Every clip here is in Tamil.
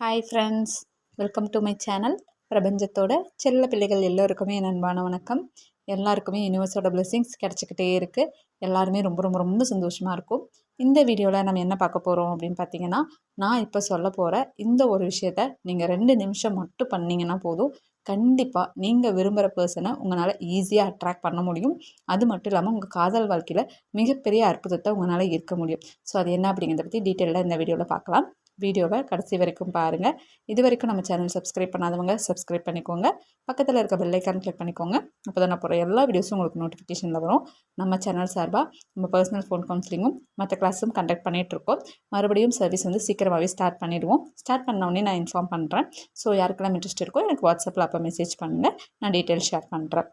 Hi friends welcome to my channel பிரபஞ்சத்தோட செல்ல பிள்ளைகள் எல்லோருக்குமே என் அன்பான வணக்கம். எல்லாருக்குமே யூனிவர்ஸோட பிளெஸிங்ஸ் கிடச்சிக்கிட்டே இருக்குது எல்லாருமே ரொம்ப ரொம்ப ரொம்ப சந்தோஷமாக இருக்கும். இந்த வீடியோவில் நம்ம என்ன பார்க்க போகிறோம் அப்படின்னு பார்த்தீங்கன்னா நான் இப்போ சொல்ல போகிற இந்த ஒரு விஷயத்த நீங்கள் ரெண்டு நிமிஷம் மட்டும் பண்ணிங்கன்னா போதும். கண்டிப்பாக நீங்கள் விரும்புகிற பர்சனை உங்களால் ஈஸியாக அட்ராக்ட் பண்ண முடியும். அது மட்டும் இல்லாமல் உங்கள் காதல் வாழ்க்கையில் மிகப்பெரிய அற்புதத்தை உங்களால் இருக்க முடியும். ஸோ அது என்ன அப்படிங்கிறத பற்றி டீட்டெயிலாக இந்த வீடியோவில் பார்க்கலாம். வீடியோவை கடைசி வரைக்கும் பாருங்கள் இது வரைக்கும் நம்ம சேனல் சப்ஸ்கிரைப் பண்ணாதவங்க சப்ஸ்கிரைப் பண்ணிக்கோங்க. பக்கத்தில் இருக்க பெல்லைக்கான் கிளிக் பண்ணிக்கோங்க. அப்போ தான் நான் போகிற எல்லா வீடியோஸும் உங்களுக்கு நோட்டிஃபிகேஷனில் வரும். நம்ம சேனல் சார்பாக நம்ம பர்சனல் ஃபோன் கவுன்சிலிங்கும் மற்ற கிளாஸும் கண்டக்ட் பண்ணிகிட்ருக்கோம் மறுபடியும் சர்வீஸ் வந்து சீக்கிரமாகவே ஸ்டார்ட் பண்ணிவிடுவோம் ஸ்டார்ட் பண்ணோடனே நான் இன்ஃபார்ம் பண்ணுறேன் ஸோ யாருக்கெல்லாம் இன்ட்ரெஸ்ட் இருக்கோ எனக்கு வாட்ஸ்அப்பில் அப்போ மெசேஜ் பண்ணுங்கள் நான் டீட்டெயில் ஷேர் பண்ணுறேன்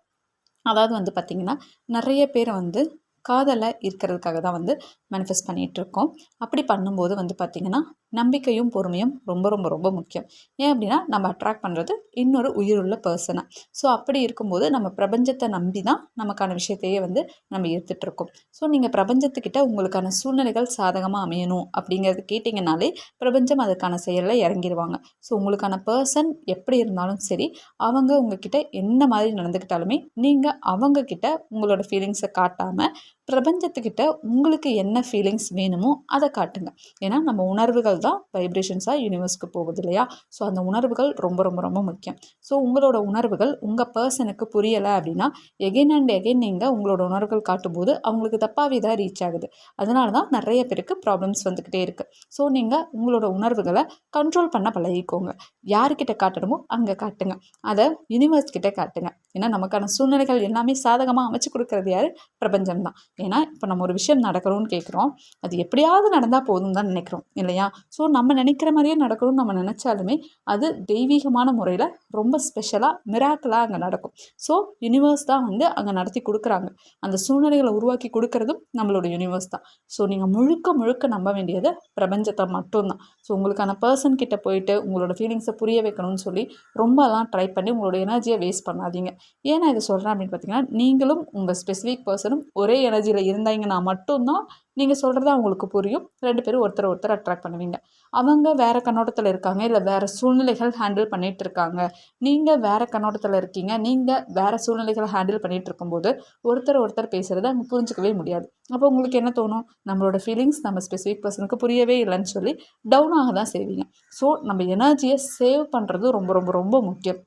அதாவது வந்து பார்த்திங்கன்னா நிறைய பேர் வந்து காதலை இருக்கிறதுக்காக தான் வந்து மேனிஃபெஸ்ட் பண்ணிகிட்ருக்கோம் அப்படி பண்ணும்போது வந்து பார்த்திங்கன்னா நம்பிக்கையும் பொறுமையும் ரொம்ப ரொம்ப ரொம்ப முக்கியம். ஏன் அப்படின்னா நம்ம அட்ராக்ட் பண்ணுறது இன்னொரு உயிருள்ள பர்சனை ஸோ அப்படி இருக்கும்போது நம்ம பிரபஞ்சத்தை நம்பி தான் நமக்கான விஷயத்தையே வந்து நம்ம எடுத்துகிட்ருக்கோம் ஸோ நீங்கள் பிரபஞ்சத்துக்கிட்ட உங்களுக்கான சூழ்நிலைகள் சாதகமாக அமையணும் அப்படிங்கிறது கேட்டிங்கனாலே பிரபஞ்சம் அதுக்கான செயலில் இறங்கிடுவாங்க ஸோ உங்களுக்கான பர்சன் எப்படி இருந்தாலும் சரி அவங்க உங்ககிட்ட என்ன மாதிரி நடந்துக்கிட்டாலுமே நீங்கள் அவங்கக்கிட்ட உங்களோட ஃபீலிங்ஸை காட்டாமல் பிரபஞ்சத்துக்கிட்ட உங்களுக்கு என்ன ஃபீலிங்ஸ் வேணுமோ அதை காட்டுங்க. ஏன்னா நம்ம உணர்வுகள் தான் வைப்ரேஷன்ஸாக யூனிவர்ஸ்க்கு போகுது இல்லையா? ஸோ அந்த உணர்வுகள் ரொம்ப ரொம்ப ரொம்ப முக்கியம். ஸோ உங்களோட உணர்வுகள் உங்கள் பர்சனுக்கு புரியலை அப்படின்னா எகெயின் அண்ட் எகெயின் நீங்கள் உங்களோட உணர்வுகள் காட்டும்போது அவங்களுக்கு தப்பாகவே தான் ரீச் ஆகுது. அதனால தான் நிறைய பேருக்கு ப்ராப்ளம்ஸ் வந்துக்கிட்டே இருக்குது ஸோ நீங்கள் உங்களோட உணர்வுகளை கண்ட்ரோல் பண்ண பழகிக்கோங்க. யாருக்கிட்ட காட்டணுமோ அங்கே காட்டுங்க. அதை யூனிவர்ஸ் கிட்டே காட்டுங்க. ஏன்னா நமக்கான சூழ்நிலைகள் எல்லாமே சாதகமாக அமைச்சு கொடுக்குறது யார்? பிரபஞ்சம் தான் ஏன்னா இப்போ நம்ம ஒரு விஷயம் நடக்கணும்னு கேட்குறோம் அது எப்படியாவது நடந்தால் போதும் தான் நினைக்கிறோம் இல்லையா? ஸோ நம்ம நினைக்கிற மாதிரியே நடக்கணும்னு நம்ம நினச்சாலுமே அது தெய்வீகமான முறையில் ரொம்ப ஸ்பெஷலாக மிராக்கலாக அங்கே நடக்கும். ஸோ யூனிவர்ஸ் தான் வந்து அங்கே நடத்தி கொடுக்குறாங்க. அந்த சூழ்நிலைகளை உருவாக்கி கொடுக்கறதும் நம்மளோட யூனிவர்ஸ் தான். ஸோ நீங்கள் முழுக்க முழுக்க நம்ப வேண்டியது பிரபஞ்சத்தை மட்டும்தான் ஸோ உங்களுக்கான பர்சன் கிட்ட போயிட்டு உங்களோட ஃபீலிங்ஸை புரிய வைக்கணும்னு சொல்லி ரொம்பலாம் ட்ரை பண்ணி உங்களோட எனர்ஜியை வேஸ்ட் பண்ணாதீங்க. ஏன்னா இதை சொல்கிறேன் அப்படின்னு பார்த்தீங்கன்னா நீங்களும் உங்கள் ஸ்பெசிஃபிக் பர்சனும் ஒரே எனர்ஜி எனர்ஜியில் இருந்தாங்கன்னா மட்டும்தான் நீங்கள் சொல்கிறது அவங்களுக்கு புரியும். ரெண்டு பேரும் ஒருத்தர் ஒருத்தர் அட்ராக்ட் பண்ணுவீங்க. அவங்க வேறு கண்ணோட்டத்தில் இருக்காங்க இல்லை வேறு சூழ்நிலைகள் ஹேண்டில் பண்ணிகிட்டு இருக்காங்க. நீங்கள் வேறு கண்ணோட்டத்தில் இருக்கீங்க நீங்கள் வேறு சூழ்நிலைகளை ஹேண்டில் பண்ணிகிட்டு இருக்கும்போது ஒருத்தர் ஒருத்தர் பேசுகிறத அங்கே புரிஞ்சிக்கவே முடியாது. அப்போ உங்களுக்கு என்ன தோணும்? நம்மளோட ஃபீலிங்ஸ் நம்ம ஸ்பெசிஃபிக் பர்சனுக்கு புரியவே இல்லைன்னு சொல்லி டவுன் ஆக தான் செய்வீங்க. ஸோ நம்ம எனர்ஜியை சேவ் பண்ணுறது ரொம்ப ரொம்ப ரொம்ப முக்கியம்.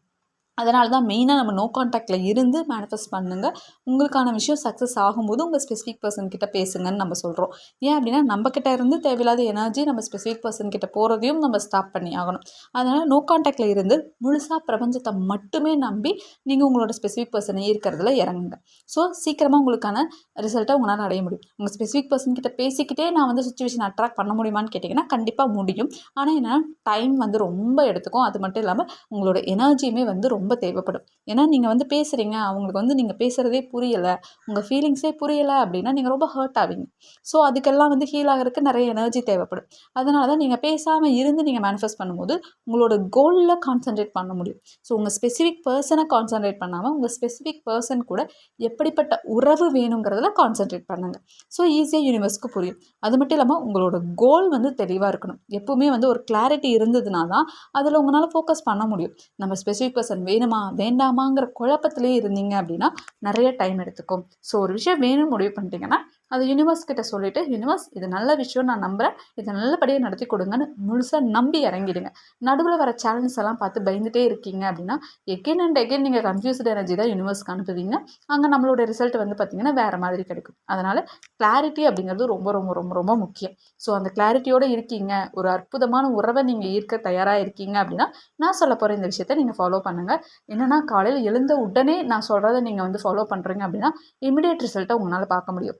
அதனால தான் மெயினாக நம்ம நோ காண்டாக்டில் இருந்து மேனிஃபெஸ்ட் பண்ணுங்கள் உங்களுக்கான விஷயம் சக்ஸஸ் ஆகும்போது உங்கள் ஸ்பெசிஃபிக் பர்சன் கிட்ட பேசுங்கன்னு நம்ம சொல்கிறோம் ஏன் அப்படின்னா நம்ம கிட்ட இருந்து தேவையில்லாத எனர்ஜி நம்ம ஸ்பெசிஃபிக் பர்சன் கிட்ட போகிறதையும் நம்ம ஸ்டாப் பண்ணி ஆகணும். அதனால் நோ காண்டாக்டில் இருந்து முழுசாக பிரபஞ்சத்தை மட்டுமே நம்பி நீங்கள் உங்களோட ஸ்பெசிஃபிக் பர்சனை இருக்கிறதுல இறங்குங்க. ஸோ சீக்கிரமாக உங்களுக்கான ரிசல்ட்டை உங்களால் அடைய முடியும். உங்கள் ஸ்பெசிஃபிக் பர்சன் கிட்ட பேசிக்கிட்டே நான் வந்து சுச்சுவேஷன் அட்ராக்ட் பண்ண முடியுமான்னு கேட்டிங்கன்னா கண்டிப்பாக முடியும். ஆனால் என்னென்னா டைம் வந்து ரொம்ப எடுத்துக்கும். அது மட்டும் இல்லாமல் உங்களோட எனர்ஜியுமே வந்து ரொம்ப ரொம்ப தேவைப்படும். ஏன்னா நீங்கள் வந்து பேசுகிறீங்க அவங்களுக்கு வந்து நீங்கள் பேசுகிறதே புரியலை உங்கள் ஃபீலிங்ஸே புரியலை அப்படின்னா நீங்கள் ரொம்ப ஹர்ட் ஆவீங்க. ஸோ அதுக்கெல்லாம் வந்து ஹீல் ஆகிறதுக்கு நிறைய எனர்ஜி தேவைப்படும். அதனால தான் நீங்கள் பேசாமல் இருந்து நீங்கள் மேனிஃபெஸ்ட் பண்ணும்போது உங்களோட கோலில் கான்சன்ட்ரேட் பண்ண முடியும். ஸோ உங்கள் ஸ்பெசிஃபிக் பர்சனை கான்சன்ட்ரேட் பண்ணாமல் உங்கள் ஸ்பெசிஃபிக் பர்சன் கூட எப்படிப்பட்ட உறவு வேணுங்கிறதுல கான்சன்ட்ரேட் பண்ணுங்கள் ஸோ ஈஸியாக யூனிவர்ஸ்க்கு புரியும். அது மட்டும் இல்லாமல் உங்களோட கோல் வந்து தெளிவாக இருக்கணும். எப்பவுமே வந்து ஒரு கிளாரிட்டி இருந்ததுனா தான் அதில் உங்களால் ஃபோக்கஸ் பண்ண முடியும். நம்ம ஸ்பெசிஃபிக் பர்சன் வே வேணுமா? வேண்டாமாங்கிற குழப்பத்திலே இருந்தீங்க அப்படின்னா நிறைய டைம் எடுத்துக்கும். ஸோ ஒரு விஷயம் வேணும்னு முடிவு பண்ணிட்டீங்கன்னா அது யூனிவர்ஸ் கிட்ட சொல்லிவிட்டு யூனிவர்ஸ் இது நல்ல விஷயம் நான் நம்புகிறேன் இதை நல்லபடியாக நடத்தி கொடுங்கன்னு முழுசாக நம்பி இறங்கிடுங்க. நடுவில் வர சேலஞ்சஸ் எல்லாம் பார்த்து பயந்துகிட்டே இருக்கீங்க அப்படின்னா எகெயின் அண்ட் எகெயின் நீங்கள் கன்ஃபியூஸ்ட் எனர்ஜி தான் யூனிவர்ஸ்க்கு அனுப்புவீங்க. அங்கே நம்மளோட ரிசல்ட் வந்து பார்த்திங்கன்னா வேறு மாதிரி கிடைக்கும். அதனால் கிளாரிட்டி அப்படிங்கிறது ரொம்ப ரொம்ப ரொம்ப ரொம்ப முக்கியம். ஸோ அந்த கிளாரிட்டியோடு இருக்கீங்க. ஒரு அற்புதமான உறவை நீங்கள் ஈர்க்க தயாராக இருக்கீங்க அப்படின்னா நான் சொல்ல போகிற இந்த விஷயத்த நீங்கள் ஃபாலோ பண்ணுங்கள் என்னென்னா காலையில் எழுந்த உடனே நான் சொல்கிறத நீங்கள் வந்து ஃபாலோ பண்ணுறீங்க அப்படின்னா இமிடியேட் ரிசல்ட்டை உங்களால் பார்க்க முடியும்.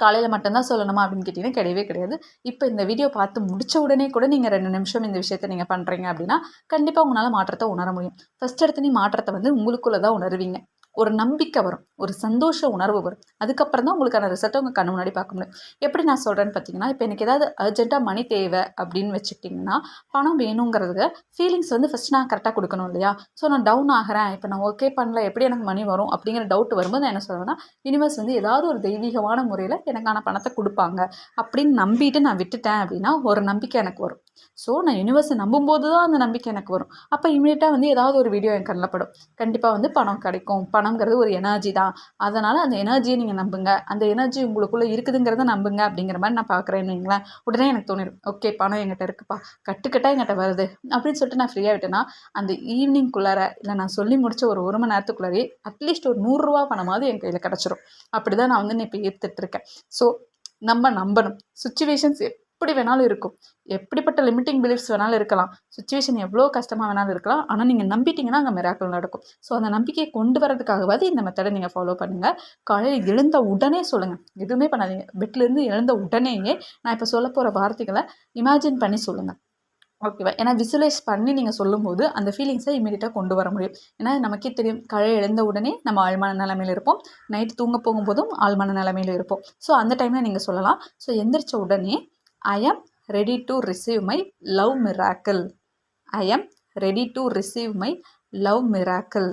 காலையில் மட்டும்தான் சொல்லணுமா அப்படின்னு கேட்டிங்கன்னா கிடையவே கிடையாது. இப்போ இந்த வீடியோ பார்த்து முடித்த உடனே கூட நீங்கள் ரெண்டு நிமிஷம் இந்த விஷயத்தை நீங்கள் பண்ணுறீங்க அப்படின்னா கண்டிப்பாக உங்களால் மாற்றத்தை உணர முடியும். ஃபஸ்ட் எடுத்து நீ மாற்றத்தை வந்து உங்களுக்குள்ளே தான் உணர்வீங்க. ஒரு நம்பிக்கை வரும் ஒரு சந்தோஷ உணர்வு வரும். அதுக்கப்புறம் தான் உங்களுக்கான ரிசல்ட்டை உங்கள் கண்ணு முன்னாடி பார்க்க முடியும். எப்படி நான் சொல்கிறேன்னு பார்த்தீங்கன்னா இப்போ எனக்கு ஏதாவது அர்ஜென்ட்டாக மணி தேவை அப்படின்னு வச்சுக்கிட்டிங்கன்னா பணம் வேணுங்கிறது ஃபீலிங்ஸ் வந்து ஃபஸ்ட் நான் கரெக்டாக கொடுக்கணும் இல்லையா? ஸோ நான் டவுன் ஆகிறேன். இப்போ நான் ஓகே பண்ணல. எப்படி எனக்கு மணி வரும் அப்படிங்கிற டவுட் வரும்போது நான் என்ன சொல்லுவேன்னா யூனிவர்ஸ் வந்து ஏதாவது ஒரு தெய்வீகமான முறையில் எனக்கான பணத்தை கொடுப்பாங்க அப்படின்னு நம்பிட்டு நான் விட்டுட்டேன் அப்படின்னா ஒரு நம்பிக்கை எனக்கு வரும். ஸோ நான் யூனிவர்ஸை நம்பும்போது தான் அந்த நம்பிக்கை எனக்கு வரும். அப்போ இமீடியட்டாக வந்து ஏதாவது ஒரு வீடியோ என் கண்ணில் படும். கண்டிப்பாக வந்து பணம் கிடைக்கும். பணங்கிறது ஒரு எனர்ஜி தான். அதனால் அந்த எனர்ஜியை நீங்கள் நம்புங்க. அந்த எனர்ஜி உங்களுக்குள்ளே இருக்குதுங்கிறத நம்புங்க அப்படிங்கிற மாதிரி நான் பார்க்குறேன்னு வைங்களேன். உடனே எனக்கு தோணிடும் ஓகே பணம் எங்கிட்ட இருக்குப்பா. கட்டுக்கட்டாக எங்கிட்ட வருது. அப்படின்னு சொல்லிட்டு நான் ஃப்ரீயாக விட்டேன்னா அந்த ஈவினிங்குள்ளார இல்லை நான் சொல்லி முடிச்ச ஒரு ஒரு மணி நேரத்துக்குள்ளாரே அட்லீஸ்ட் ஒரு நூறுரூவா பணமாவது என் கையில் கிடச்சிரும். அப்படி தான் நான் வந்து இப்போ ஏற்றுட்ருக்கேன் ஸோ நம்ம நம்பணும். சுச்சுவேஷன்ஸ் எப்படி வேணாலும் இருக்கும். எப்படிப்பட்ட லிமிட்டிங் பிலீஃப்ஸ் வேணாலும் இருக்கலாம். சுச்சுவேஷன் எவ்வளோ கஷ்டமாக வேணாலும் இருக்கலாம். ஆனால் நீங்கள் நம்பிட்டீங்கன்னா அங்கே மிராக்கள் நடக்கும். ஸோ அந்த நம்பிக்கையை கொண்டு வரதுக்காகவாது இந்த மெத்தடை நீங்கள் ஃபாலோ பண்ணுங்கள் காலையில் எழுந்த உடனே சொல்லுங்கள் எதுவுமே பண்ணாதீங்க. பெட்லேருந்து எழுந்த உடனேயே நான் இப்போ சொல்ல போகிற வார்த்தைகளை இமேஜின் பண்ணி சொல்லுங்கள் ஓகேவா ஏன்னா விசுவலைஸ் பண்ணி நீங்கள் சொல்லும்போது அந்த ஃபீலிங்ஸை இமீடியட்டாக கொண்டு வர முடியும். ஏன்னா நமக்கே தெரியும். கழை எழுந்த உடனே நம்ம ஆழ்மான நிலமையில் இருப்போம். நைட் தூங்க போகும்போதும் ஆழ்மான நிலமையில் இருப்போம். ஸோ அந்த டைமில் நீங்கள் சொல்லலாம். ஸோ எந்திரிச்ச உடனே I am ready to receive my love miracle I am ready to receive my love miracle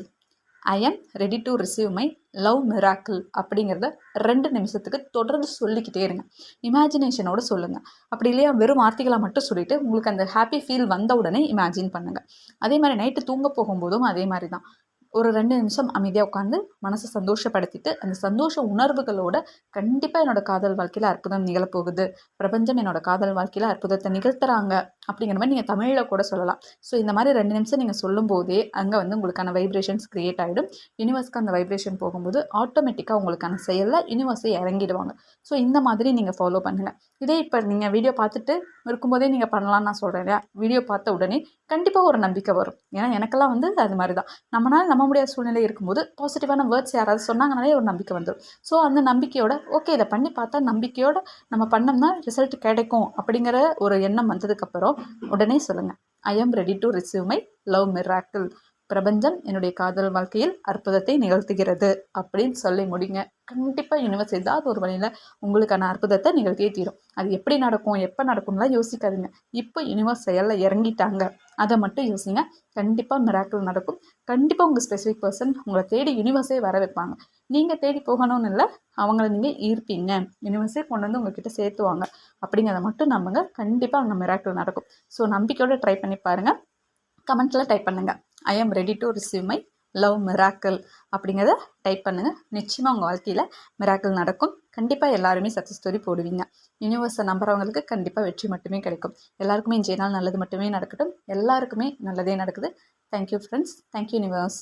I am ready to receive my love miracle அப்படிங்கிறத ரெண்டு நிமிஷத்துக்கு தொடர்ந்து சொல்லிக்கிட்டே இருங்க. இமேஜினேஷனோட சொல்லுங்கள் அப்படி இல்லையா? வெறும் வார்த்தைகளாக மட்டும் சொல்லிவிட்டு உங்களுக்கு அந்த ஹாப்பி ஃபீல் வந்த உடனே இமேஜின் பண்ணுங்கள் அதே மாதிரி நைட்டு தூங்க போகும்போதும் அதே மாதிரி தான் ஒரு ரெண்டு நிமிஷம் அமைதியாக உட்காந்து மனசை சந்தோஷப்படுத்திட்டு அந்த சந்தோஷ உணர்வுகளோட கண்டிப்பாக என்னோடய காதல் வாழ்க்கையில் அற்புதம் நிகழப்போகுது. பிரபஞ்சம் என்னோடய காதல் வாழ்க்கையில் அற்புதத்தை நிகழ்த்துறாங்க அப்படிங்கிற மாதிரி நீங்கள் தமிழில் கூட சொல்லலாம். ஸோ இந்த மாதிரி ரெண்டு நிமிஷம் நீங்கள் சொல்லும்போதே அங்கே வந்து உங்களுக்கான வைப்ரேஷன்ஸ் க்ரியேட் ஆகிடும் யூனிவர்ஸ்க்கு அந்த வைப்ரேஷன் போகும்போது ஆட்டோமேட்டிக்காக உங்களுக்கான செயலில் யூனிவர்ஸை இறங்கிடுவாங்க. ஸோ இந்த மாதிரி நீங்கள் ஃபாலோ பண்ணுங்கள் இதே இப்போ நீங்கள் வீடியோ பார்த்துட்டு இருக்கும்போதே நீங்கள் பண்ணலாம்னு நான் சொல்கிறேன் இல்லையா? வீடியோ பார்த்த உடனே கண்டிப்பாக ஒரு நம்பிக்கை வரும். ஏன்னா எனக்கெல்லாம் வந்து அது மாதிரி தான் நம்மளால் நம்ம நம்ப முடியாத சூழ்நிலை இருக்கும்போது பாசிட்டிவான வேர்ட்ஸ் யாராவது சொன்னாங்கனாலே ஒரு நம்பிக்கை வந்துடும் ஸோ அந்த நம்பிக்கையோட ஓகே இதை பண்ணி பார்த்தா நம்பிக்கையோட நம்ம பண்ணோம்னா ரிசல்ட் கிடைக்கும் அப்படிங்கிற ஒரு எண்ணம் வந்ததுக்கப்புறம் உடனே சொல்லுங்கள் I am ready to receive my love miracle பிரபஞ்சம் என்னுடைய காதல் வாழ்க்கையில் அற்புதத்தை நிகழ்த்துகிறது அப்படின்னு சொல்லி முடிங்க. கண்டிப்பாக யூனிவர்ஸ் ஏதாவது ஒரு வழியில் உங்களுக்கான அற்புதத்தை நிகழ்த்தியே தீரும். அது எப்படி நடக்கும் எப்போ நடக்கும்லாம் யோசிக்காதீங்க. இப்போ யூனிவர்ஸ் செயலில் இறங்கிட்டாங்க. அதை மட்டும் யோசிங்க. கண்டிப்பாக மிராக்கிள் நடக்கும். கண்டிப்பாக உங்கள் ஸ்பெசிஃபிக் பர்சன் உங்களை தேடி யூனிவர்ஸே வர வைப்பாங்க. நீங்கள் தேடி போகணும்னு இல்லை அவங்கள நீங்கள் ஈர்ப்பீங்க. யூனிவர்ஸே கொண்டு வந்து உங்ககிட்ட சேர்த்துவாங்க. அப்படிங்கிறத மட்டும் நம்புங்க. கண்டிப்பாக அங்கே மிராக்கிள் நடக்கும். ஸோ நம்பிக்கையோடு ட்ரை பண்ணி பாருங்கள் கமெண்ட்டில் டைப் பண்ணுங்கள் I am ready to receive my love miracle அப்படிங்கிறத டைப் பண்ணுங்கள் நிச்சயமாக உங்கள் வாழ்க்கையில் மிராக்கிள் நடக்கும். கண்டிப்பாக எல்லாருமே சக்ஸஸ் ஸ்டோரி போடுவீங்க. யூனிவர்ஸை நம்புறவங்களுக்கு கண்டிப்பாக வெற்றி மட்டுமே கிடைக்கும். எல்லாருக்குமே இன்றைய நாள் நல்லது மட்டுமே நடக்கட்டும். எல்லாருக்குமே நல்லதே நடக்குது. Thank you friends thank you universe